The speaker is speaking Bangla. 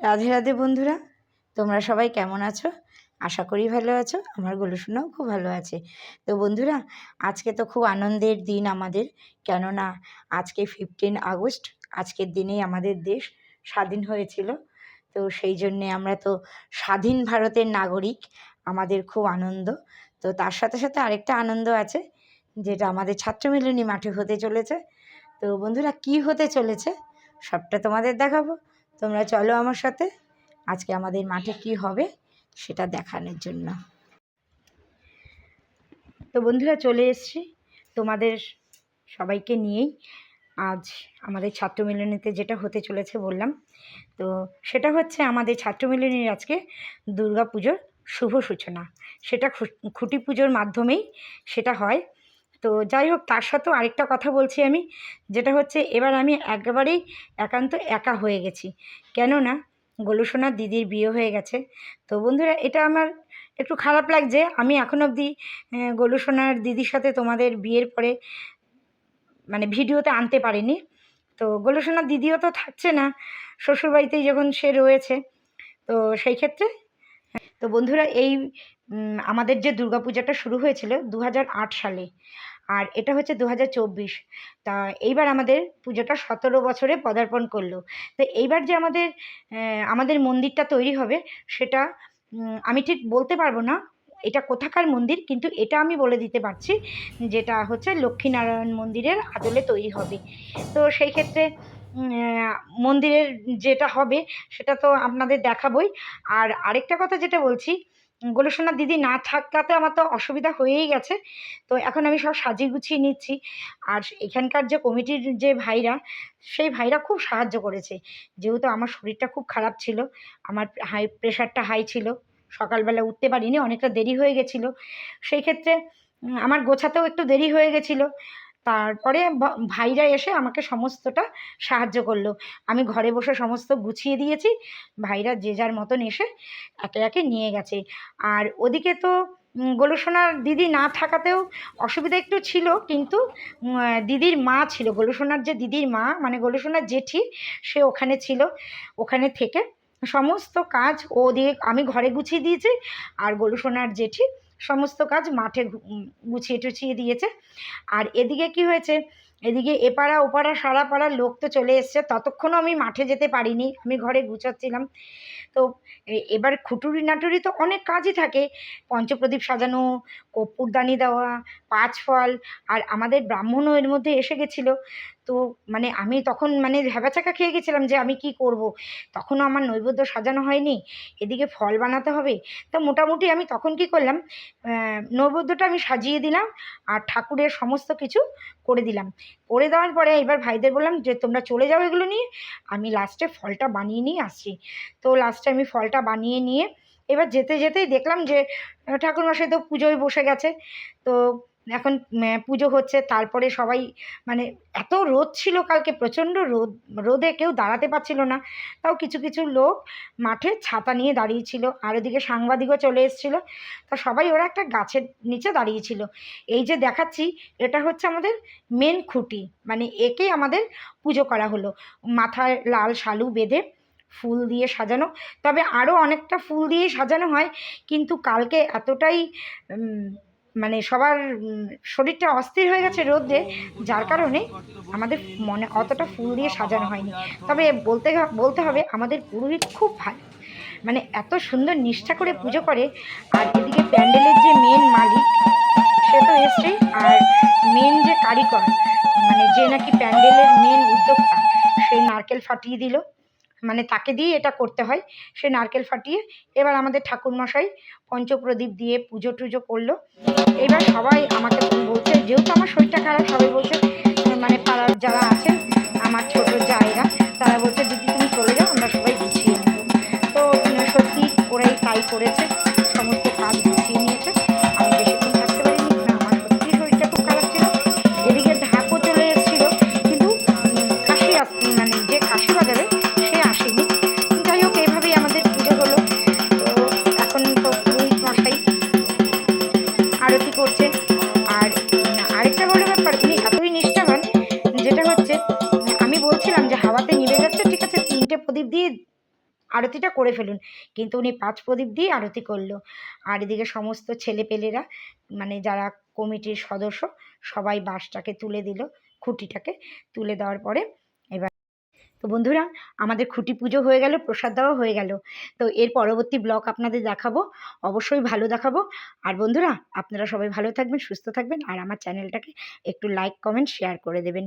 রাধে রাধে বন্ধুরা, তোমরা সবাই কেমন আছো? আশা করি ভালো আছো, আমার গোলুসোনাও খুব ভালো আছে। তো বন্ধুরা, আজকে তো খুব আনন্দের দিন আমাদের, কেননা আজকে ফিফটিন আগস্ট, আজকের দিনেই আমাদের দেশ স্বাধীন হয়েছিল। তো সেই জন্যে আমরা তো স্বাধীন ভারতের নাগরিক, আমাদের খুব আনন্দ। তো তার সাথে সাথে আরেকটা আনন্দ আছে, যেটা আমাদের ছাত্রমিলনী মাঠে হতে চলেছে। তো বন্ধুরা, কি হতে চলেছে? সবটা তোমাদের দেখাবো। তোমরা চলো আমার সাথে। আজকে আমাদের মাঠে কি হবে সেটা দেখানোর জন্য। তো বন্ধুরা, চলে এসেছি। তোমাদের সবাইকে নিয়েই আজ আমাদের ছাত্র ছাত্রমিলনীতে যেটা হতে চলেছে বললাম। তো সেটা হচ্ছে আমাদের ছাত্র ছাত্রমিলনীর আজকে দুর্গা পুজোর শুভ সূচনা। সেটা খুঁটি পুজোর মাধ্যমেই সেটা হয়। তো যাই হোক, তার সাথেও আরেকটা কথা বলছি আমি, যেটা হচ্ছে এবার আমি একেবারেই একান্ত একা হয়ে গেছি। কেননা গোলুসোনার দিদির বিয়ে হয়ে গেছে। তো বন্ধুরা, এটা আমার একটু খারাপ লাগছে। আমি এখন অবধি গোলুসোনার দিদির সাথে তোমাদের বিয়ের পরে মানে ভিডিওতে আনতে পারিনি। তো গোলুসোনার দিদিও তো থাকছে না, শ্বশুরবাড়িতেই যখন সে রয়েছে, তো সেই ক্ষেত্রে তো বন্ধুরা, এই আমাদের যে দুর্গাপূজাটা শুরু হয়েছিল দু হাজার আট সালে, আর এটা হচ্ছে দু হাজার চব্বিশ। তা এইবার আমাদের পুজোটা সতেরো বছরে পদার্পণ করল। তো এইবার যে আমাদের আমাদের মন্দিরটা তৈরি হবে, সেটা আমি ঠিক বলতে পারব না এটা কোথাকার মন্দির, কিন্তু এটা আমি বলে দিতে পারছি যেটা হচ্ছে লক্ষ্মীনারায়ণ মন্দিরের আদলে তৈরি হবে। তো সেই ক্ষেত্রে মন্দিরের যেটা হবে, সেটা তো আপনাদের দেখাবই। আর আরেকটা কথা যেটা বলছি গোলসোনার দিদি না থাকাতে আমার তো অসুবিধা হয়েই গেছে। তো এখন আমি সব সাজিয়ে গুছিয়ে নিচ্ছি। আর এখানকার যে কমিটির যে ভাইরা, সেই ভাইরা খুব সাহায্য করেছে। যেহেতু আমার শরীরটা খুব খারাপ ছিল, আমার হাই, প্রেশারটা হাই ছিল, সকালবেলা উঠতে পারিনি, অনেকটা দেরি হয়ে গেছিল। সেই ক্ষেত্রে আমার গোছাতেও একটু দেরি হয়ে গেছিল। তারপরে ভাইরা এসে আমাকে সমস্তটা সাহায্য করল। আমি ঘরে বসে সমস্ত গুছিয়ে দিয়েছি, ভাইরা যে যার মতন এসে একে একে নিয়ে গেছে। আর ওদিকে তো গোলুসোনার দিদি না থাকাতেও অসুবিধা একটু ছিল, কিন্তু দিদির মা ছিল। গোলুসোনার যে দিদির মা মানে গোলুসোনার জেঠি, সে ওখানে ছিল। ওখানে থেকে সমস্ত কাজ ও দিয়ে আমি ঘরে গুছিয়ে দিয়েছি, আর গোলুসোনার জেঠি সমস্ত কাজ মাঠে গুছিয়ে টুছিয়ে দিয়েছে। আর এদিকে কি হয়েছে? এদিকে এপাড়া ওপাড়া সারা পাড়ার লোক তো চলে এসছে। ততক্ষণও আমি মাঠে যেতে পারিনি। আমি ঘরে গুছাচ্ছিলাম। তো এবার খুটুরি নাটুরি তো অনেক কাজই থাকে। পঞ্চপ্রদীপ সাজানো, কর্পূরদানি দেওয়া, পাঁচ ফল, আর আমাদের ব্রাহ্মণও এর মধ্যে এসে গেছিল। তো মানে আমি তখন মানে ভ্যাবাচাকা খেয়ে গেছিলাম যে আমি কি করব। তখনও আমার নৈবেদ্য সাজানো হয়নি এদিকে ফল বানাতে হবে। তো মোটামুটি আমি তখন কি করলাম নৈবেদ্যটা আমি সাজিয়ে দিলাম আর ঠাকুরের সমস্ত কিছু করে দিলাম। করে দেওয়ার পরে এবার ভাইদের বললাম যে তোমরা চলে যাও এগুলো নিয়ে আমি লাস্টে ফলটা বানিয়ে নিয়ে আসছি। তো লাস্টে আমি ফলটা বানিয়ে নিয়ে এবার যেতে যেতেই দেখলাম যে আহ, ঠাকুরমশাই তো পুজোয় বসে গেছে। তো এখন পুজো হচ্ছে, তারপরে সবাই মানে এত রোদ ছিল কালকে, প্রচণ্ড রোদ, রোদে কেউ দাঁড়াতে পারছিল না। তাও কিছু কিছু লোক মাঠে ছাতা নিয়ে দাঁড়িয়েছিল, আর ওদিকে সাংবাদিকও চলে এসেছিল। তা সবাই ওরা একটা গাছের নিচে দাঁড়িয়েছিল। এই যে দেখাচ্ছি, এটা হচ্ছে আমাদের মেন খুঁটি মানে একেই আমাদের পুজো করা হলো। মাথায় লাল শালু বেঁধে ফুল দিয়ে সাজানো, তবে আরও অনেকটা ফুল দিয়েই সাজানো হয়, কিন্তু কালকে এতটাই মানে সবার শরীরটা অস্থির হয়ে গেছে রোদে, যার কারণে আমাদের মনে অতটা ফুল দিয়ে সাজানো হয়নি। তবে বলতে বলতে হবে, আমাদের পুরোহিত খুব ভালো। মানে এত সুন্দর নিষ্ঠা করে পুজো করে, আর এদিকে প্যান্ডেলের যে মেন মালিক, সে তো এসছেই আর মেন যে কারিগর মানে যে নাকি প্যান্ডেলের মেন উদ্যোক্তা সেই নারকেল ফাটিয়ে দিল। মানে তাকে দিয়ে এটা করতে হয়। সে নারকেল ফাটিয়ে এবার আমাদের ঠাকুরমশাই পঞ্চপ্রদীপ দিয়ে পুজো টুজো করল। এবার সবাই আমাকে বলছে, যেহেতু আমার শরীরটা খারাপ, সবাই বলছে মানে পাড়ার যারা আছেন, আমার বলছিলাম যে হাওয়াতে নিভে যাচ্ছে, ঠিক আছে, তিনটে প্রদীপ দিয়ে আরতিটা করে ফেলুন। কিন্তু উনি পাঁচ প্রদীপ দিয়ে আরতি করল। আর এদিকে সমস্ত ছেলেপেলেরা মানে যারা কমিটির সদস্য, সবাই বাঁশটাকে তুলে দিল, খুঁটিটাকে তুলে দেওয়ার পরে এবার তো বন্ধুরা, আমাদের খুঁটি পুজো হয়ে গেল, প্রসাদ দেওয়া হয়ে গেল। তো এর পরবর্তী ব্লগ আপনাদের দেখাবো, অবশ্যই ভালো দেখাবো। আর বন্ধুরা, আপনারা সবাই ভালো থাকবেন, সুস্থ থাকবেন, আর আমার চ্যানেলটাকে একটু লাইক কমেন্ট শেয়ার করে দেবেন।